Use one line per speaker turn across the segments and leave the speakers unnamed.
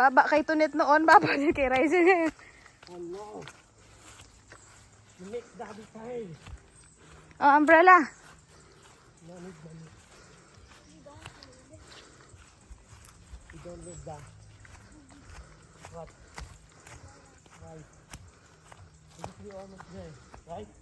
Baba kay Tunet noon, baba din kay
no. You make daddy tired.
Oh, umbrella.
Need money. You don't need that. What? Right. Because we almost there, right?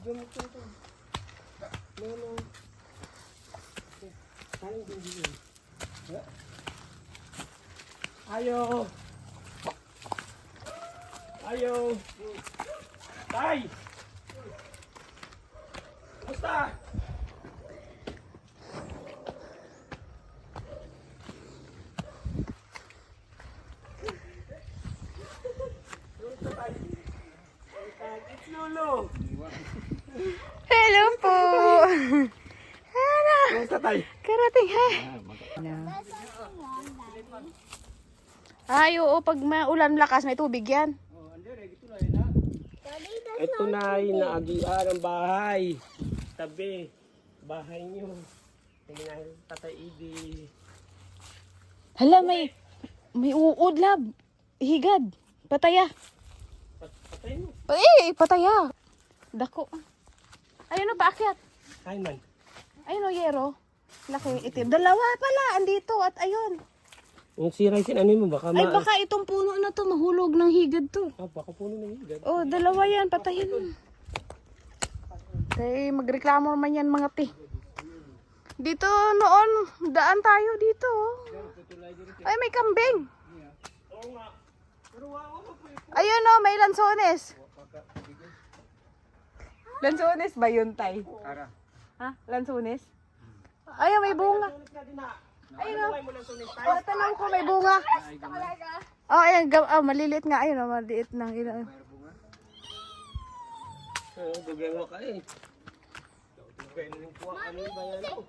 Bigyan mo ito ito. Okay. Kaling din dito. Ayo. Ayo. Tay. Basta. It's Lolo.
Hello po. Hello.
Kumusta tay?
Karating ha. Ay, oo, pag maulan lakas, may tubig yan.
Ito na yung naagian ang bahay. Tabi. Bahay niyo. Tingnan tatay Idi.
Hala, may, may uod lab. Higad. Pataya.
Pat patay mo.
Pa- Eh, pataya. Dako. Ayun o, paakyat.
Ay man.
Ayun o, yero. Laki itim. Dalawa pala, andito at ayun.
Yung si Ryzen, ano mo? Baka
Ay,
ma...
baka itong puno na to, mahulog ng higad to.
Ah, baka puno na yun. Gad.
Oh, dalawa yan, patayin mo. Kaya magreklamo naman yan mga ti. Dito noon, daan tayo dito. oh. Ay, may kambing. Ayun oh, may lansones. Lansones ba yun, Tay? Ha? Lansones? Ayun, may bunga.
Ayun o.
Oh, tanong ko, may bunga. Oh, ayan, gam oh, maliliit nga. Ayun, oh, maliit ng ilo.
Oo, dugay mo ka eh. Na o?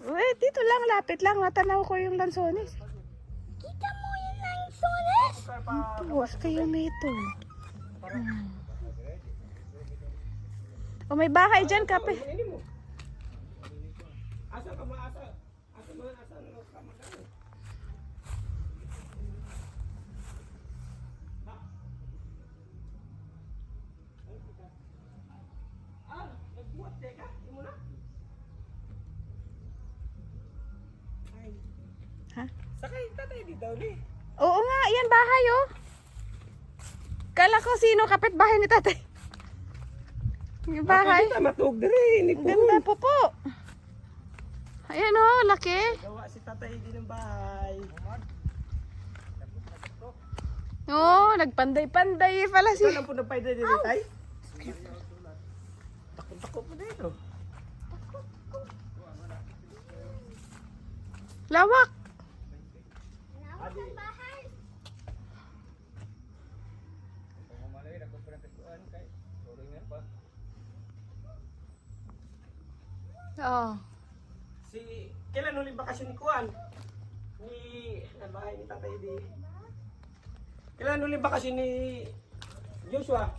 Wait, dito lang, lapit lang. Natanaw ko yung lansones.
Kita mo yung lansones?
Buwas kayo nito. Hmm. O may bahay dyan, kape.
Ini mo. Asa ka maasa? Asa man asa na ka magkano? Ah, nagbuhat teka, imo na. Ay.
Ha?
Sakay tatay di daw ni.
Oo nga, yan bahay oh. Kala ko sino kapit bahay ni tatay. Yung bahay.
Kita matug diri ni
Ang Ganda po po. Ayan oh, laki.
Gawa si tatay di ng bahay.
Oo, oh, nagpanday-panday pala si...
Ikaw lang po nagpayda din tay. Takot-takot mo dito.
Lawak
ng bahay.
Oo.
Si kailan huling bakasyon ni Kuan? Ni ang bahay ni Tatay di. Kailan huling bakasyon ni Joshua?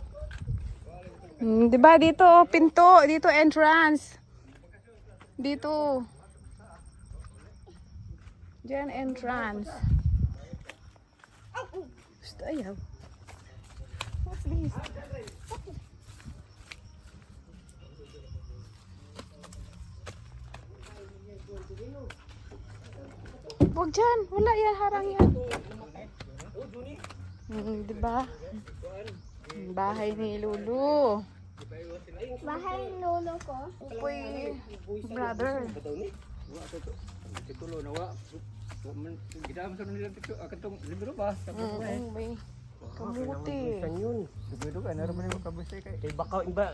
Hmm, 'Di ba dito pinto, dito entrance. Dito. Diyan entrance. Gusto ayaw. What's this? Huwag dyan. Wala yan. Harang yan.
Oh.
Hmm, di ba? Bahay ni Lulu.
Bahay ng lolo ko.
Upoy, brother.
titulo na wa gidam sa nila tito akatong libro ba
Mm, may kamuti.
Kan yun.
libro ka naron man yung kabusay kay
Kay baka iba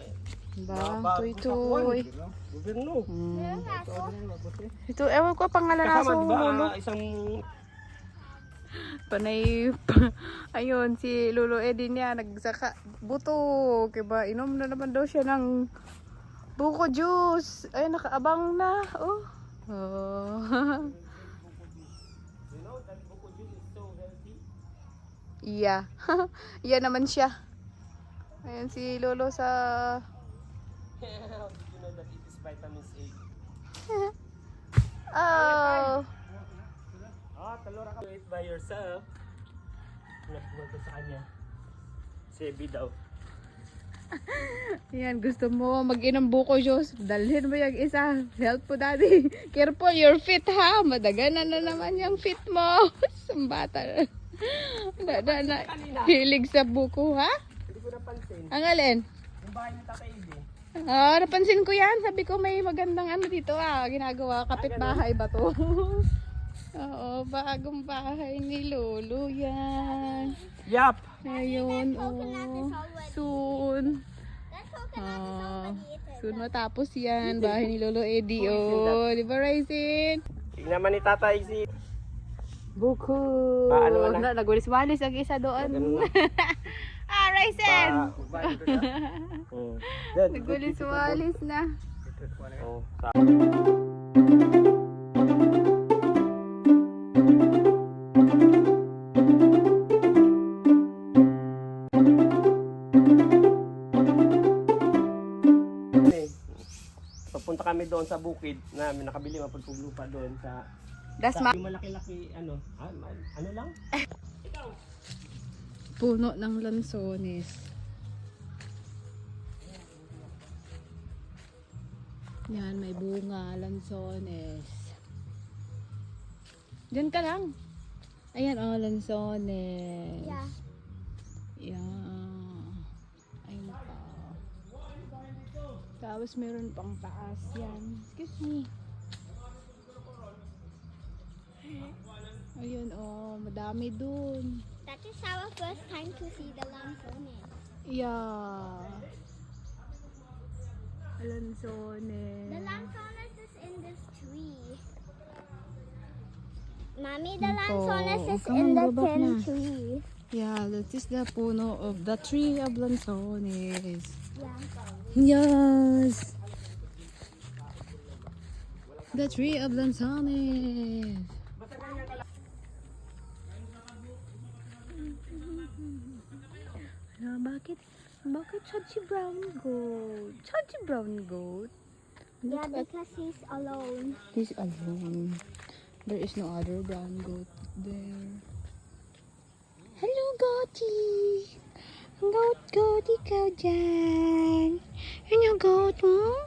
Ba, tuy-tuy.
gobyerno.
Hmm. Ito, ewan ko pangalan na sa
ah, isang
Panay, ayun, si Lolo Eddie niya, nagsaka, buto, kiba, inom na naman daw siya ng buko juice. Ay, nakaabang na, oh. Oh. Iya. Iya naman siya. Ayan si Lolo sa...
How did you know that it is vitamins A?
Oh!
Ah, talura ka. Do it by yourself. Nagbuhat ko sa kanya. Sebi daw.
Ayan, gusto mo mag-inom buko juice. Dalhin mo yung isa. Help po daddy. Careful, your feet ha. Madaganan na naman yung feet mo. Sambata. Dada na. Hilig sa buko ha?
Hindi ko napansin.
Ang alin?
Yung bahay ni Tatay
Ah, napansin ko yan. Sabi ko may magandang ano dito ah. Ginagawa. Kapitbahay ba to? Oo, bagong bahay ni Lolo yan.
Yup!
Ayun, oh. Soon. Ah,
eaten.
soon matapos yan. Bahay ni Lolo Eddie, oh. Di ba, Ryzen?
Tingnan naman ni Tatay si...
Buko.
Ah, ano?
Na, nagwalis-walis ang isa doon. ah, Ryzen!
Pa... Hmm. Yan.
Nagwalis-walis na.
Oh, Papunta kami doon sa bukid na may nakabili mapagpug lupa doon sa
Das
sa
ma-
yung malaki-laki ano ah, ano lang
puno ng lansones. Yan, may bunga, lansones. Diyan ka lang. Ayan, oh, lansones.
Yeah.
Yan. Ayun pa. Tapos meron pang taas yan. Excuse me. Ayun, oh, madami dun.
That is our first time to see the lanzones.
Yeah. Lanzones.
The lanzones is in this tree. Mommy, the lanzones is in the tin tree.
Yeah, that is the puno of the tree of lanzones. Yes. The tree of lanzones. Bakit? Bakit si brown goat? Si brown goat?
Yeah, because he's alone.
He's alone. There is no other brown goat there. Hello, goatie! Goat, goat, ikaw dyan. Yung goat mo?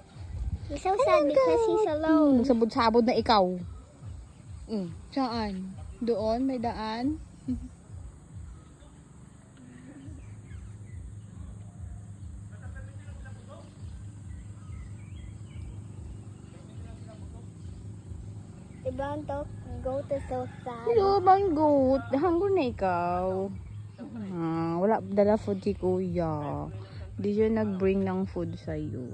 He's so sad because he's alone.
Mm, sabod-sabod na ikaw. Mm, saan? Doon? May daan?
The brown dog goat is so sad.
Hello, bang goat. Hungry na ikaw. Ah, wala dala food si kuya. Di siya nag-bring ng food sa'yo.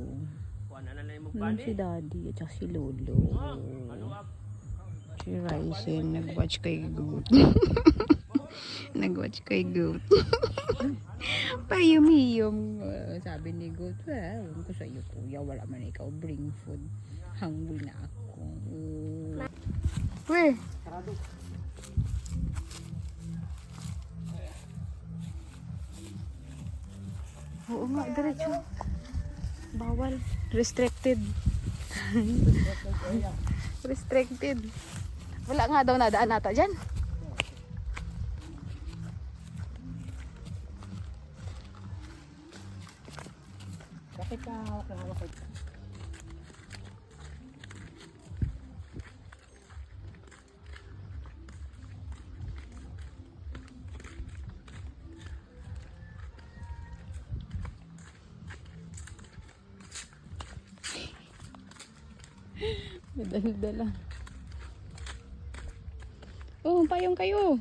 Ano
mukbani
si daddy at si lolo. Si Ryzen, nag-watch kay goat. nag-watch kay goat. Payumiyom. Uh, sabi ni goat, well, ko sa'yo kuya, wala man ikaw bring food. Hungry na ako. Weh, Oo nga, diretso. Bawal. Restricted. Restricted. Wala nga daw nadaan nata dyan. Dala-dala. Oh, payong kayo.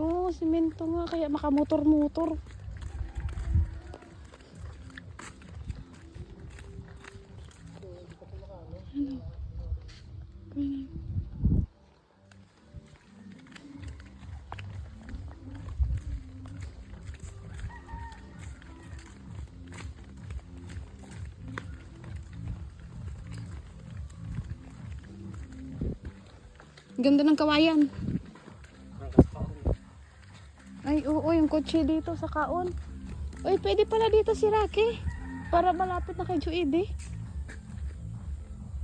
Oo, oh, simento nga. Kaya makamotor-motor. Ano? Ganyan. Ganda ng kawayan. Ay, oo, yung kotse dito sa kaon. Uy, pwede pala dito si Rocky. Para malapit na kay Juide.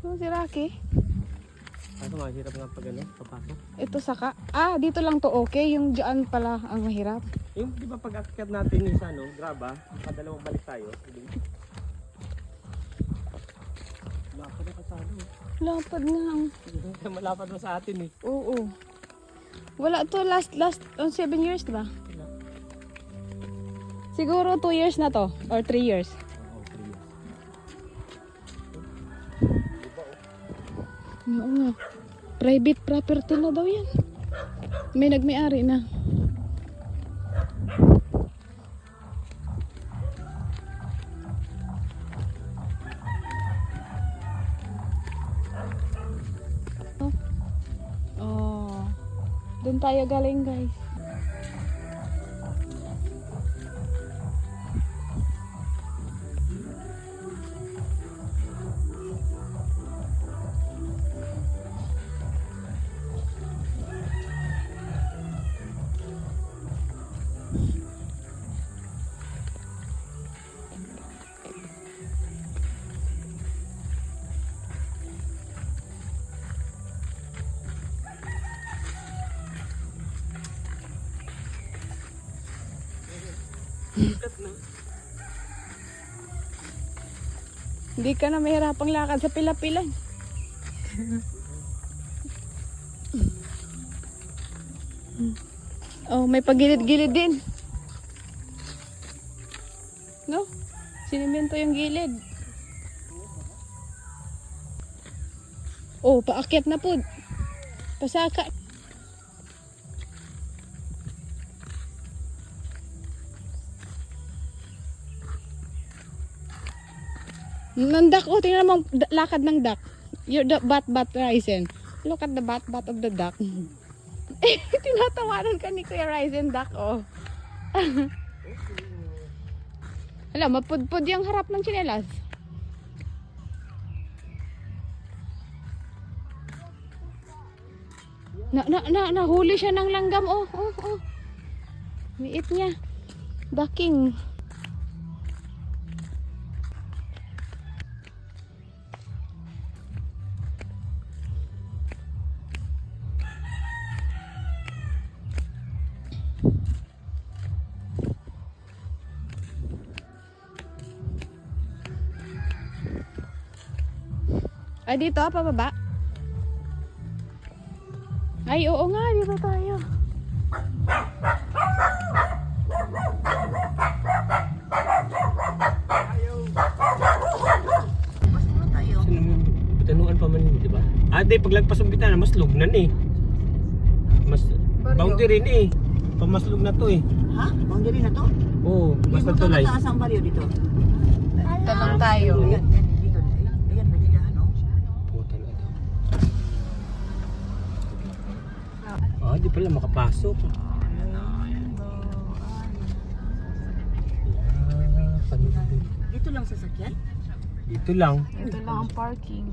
Yung si Rocky.
Ano nga, hirap nga pag ano, papasok.
Ito saka. Ah, dito lang to okay. Yung dyan pala ang mahirap.
Yung di ba pag akyat natin sa ano, graba, makadalawang balik tayo. Lapad na kasano.
Lapad nga.
Malapad na sa atin eh.
Oo. Wala to last, last, on seven years, di ba? Siguro two years na to. Or three years. Oo nga. Private property na daw yan. May nagmayari na. Oh. Oh. Doon tayo galing, guys. Hindi ka na mahirapang lakad sa pila-pila. oh, may pagilid-gilid din. No? Sinimento yung gilid. Oh, paakyat na po. Pasaka. Nandak, oh, tingnan mo lakad ng duck. You're the bat bat Ryzen. Look at the bat bat of the duck. eh, tinatawanan ka ni Kuya Ryzen duck, oh. Hala, mapudpud yung harap ng tsinelas. Na, na, na, nahuli siya ng langgam, oh, oh, oh. Liit niya. Ducking. Ay, dito, pababa. Ay, oo nga, dito tayo.
Tanuan pa man yun, di ba? Ah, di, paglagpas ng bitana, mas lugnan eh. Mas boundary ni eh. Pamaslog na to eh.
Ha? Boundary na to?
Oo, basta tulay.
Taas ang baryo dito.
Talong tayo.
Ayan, may tindahan, oh.
Puta na ito. Ah, di pala makapasok.
Dito lang sasakyan?
Dito lang.
Ito lang ang parking.